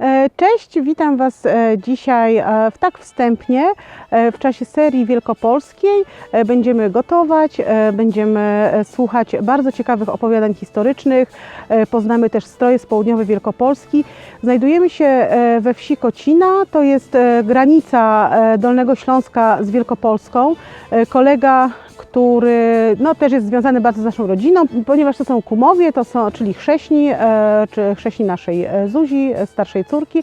E, Cześć, witam Was e, dzisiaj e, w tak wstępnie w czasie serii wielkopolskiej. Będziemy gotować, będziemy słuchać bardzo ciekawych opowiadań historycznych, poznamy też stroje z południowej Wielkopolski. Znajdujemy się we wsi Kocina, to jest granica Dolnego Śląska z Wielkopolską. Kolega który no, też jest związany bardzo z naszą rodziną, ponieważ to są kumowie, to są, czyli chrześni, e, czy chrześni naszej e, Zuzi, e, starszej córki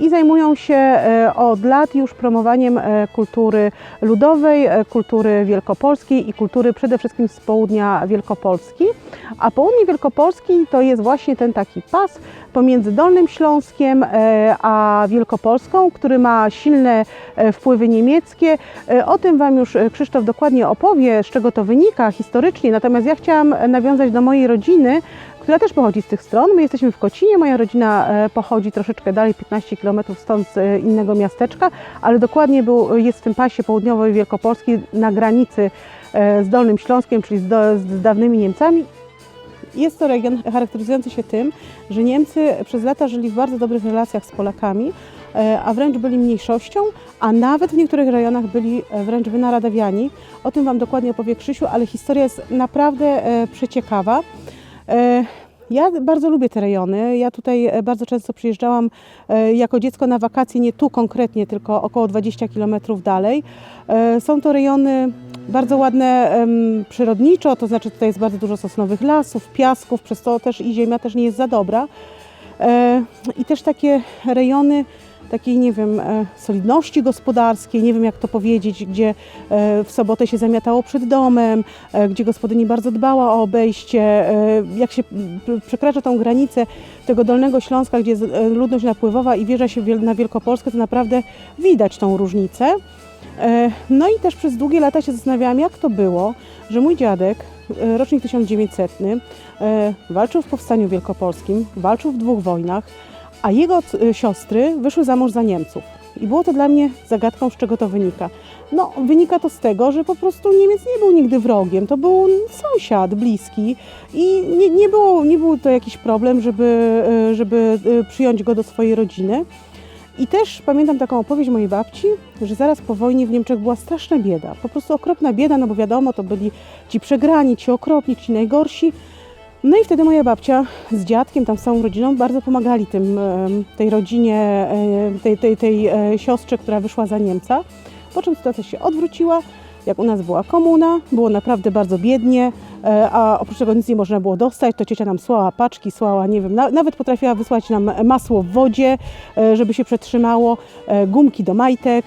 i zajmują się od lat już promowaniem kultury ludowej, kultury wielkopolskiej i kultury przede wszystkim z południa Wielkopolski. A południe Wielkopolski to jest właśnie ten taki pas pomiędzy Dolnym Śląskiem a Wielkopolską, który ma silne wpływy niemieckie. O tym Wam już Krzysztof dokładnie opowie, z czego to wynika historycznie. Natomiast ja chciałam e, nawiązać do mojej rodziny, która też pochodzi z tych stron. My jesteśmy w Kocinie, moja rodzina e, pochodzi troszeczkę dalej, 15 km stąd z e, innego miasteczka, ale dokładnie był, jest w tym pasie południowej Wielkopolski na granicy z Dolnym Śląskiem, czyli z, do, z dawnymi Niemcami. Jest to region charakteryzujący się tym, że Niemcy przez lata żyli w bardzo dobrych relacjach z Polakami, a wręcz byli mniejszością, a nawet w niektórych rejonach byli e, wręcz wynaradawiani. O tym Wam dokładnie opowie Krzysiu, ale historia jest naprawdę e, przeciekawa. E, Ja bardzo lubię te rejony. Ja tutaj e, bardzo często przyjeżdżałam e, jako dziecko na wakacje, nie tu konkretnie, tylko około 20 km dalej. E, Są to rejony bardzo ładne przyrodniczo, to znaczy tutaj jest bardzo dużo sosnowych lasów, piasków, przez to też i ziemia też nie jest za dobra. E, I też takie rejony takiej, nie wiem, e, solidności gospodarskiej, nie wiem jak to powiedzieć, gdzie e, w sobotę się zamiatało przed domem, e, gdzie gospodyni bardzo dbała o obejście. Jak się przekracza tą granicę tego Dolnego Śląska, gdzie jest ludność napływowa i wjeżdża się na Wielkopolskę, to naprawdę widać tą różnicę. No i też przez długie lata się zastanawiałam, jak to było, że mój dziadek, rocznik 1900, e, walczył w Powstaniu Wielkopolskim, walczył w dwóch wojnach, a jego c- siostry wyszły za mąż za Niemców. I było to dla mnie zagadką, z czego to wynika. No, wynika to z tego, że po prostu Niemiec nie był nigdy wrogiem, to był sąsiad bliski i nie, nie, było, nie był to jakiś problem, żeby, e, żeby e, przyjąć go do swojej rodziny. I też pamiętam taką opowieść mojej babci, że zaraz po wojnie w Niemczech była straszna bieda. Po prostu okropna bieda, no bo wiadomo, to byli ci przegrani, ci okropni, ci najgorsi. No i wtedy moja babcia z dziadkiem, tam z całą rodziną, bardzo pomagali tym, tej rodzinie, tej, tej, tej e, siostrze, która wyszła za Niemca. Po czym sytuacja się odwróciła. Jak u nas była komuna, było naprawdę bardzo biednie, e, a oprócz tego nic nie można było dostać, to ciocia nam słała paczki, słała, nie wiem, na, nawet potrafiła wysłać nam masło w wodzie, e, żeby się przetrzymało, gumki do majtek,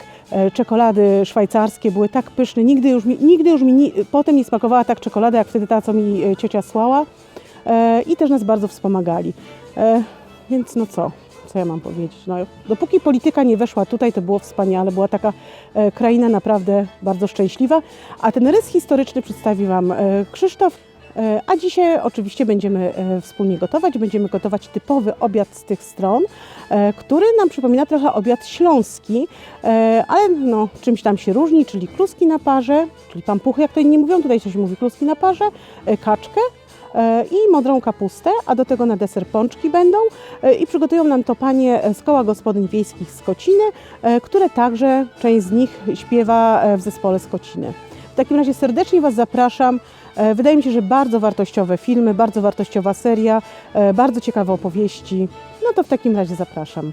czekolady szwajcarskie były tak pyszne. Nigdy już mi, nigdy już mi ni, potem nie smakowała tak czekolada, jak wtedy ta, co mi ciocia słała. E, I też nas bardzo wspomagali. E, Więc no co? Co ja mam powiedzieć? No, dopóki polityka nie weszła tutaj, to było wspaniale. Była taka e, kraina naprawdę bardzo szczęśliwa. A ten rys historyczny przedstawi Wam Krzysztof. E, A dzisiaj oczywiście będziemy e, wspólnie gotować. Będziemy gotować typowy obiad z tych stron, e, który nam przypomina trochę obiad śląski, ale no, czymś tam się różni, czyli kluski na parze, czyli pampuchy, jak to inni mówią, tutaj się mówi kluski na parze, kaczkę i modrą kapustę, a do tego na deser pączki będą i przygotują nam to panie z koła gospodyń wiejskich z Kociny, które także część z nich śpiewa w zespole z Kociny. Takim razie serdecznie Was zapraszam. E, Wydaje mi się, że bardzo wartościowe filmy, bardzo wartościowa seria, e, bardzo ciekawe opowieści. No to w takim razie zapraszam.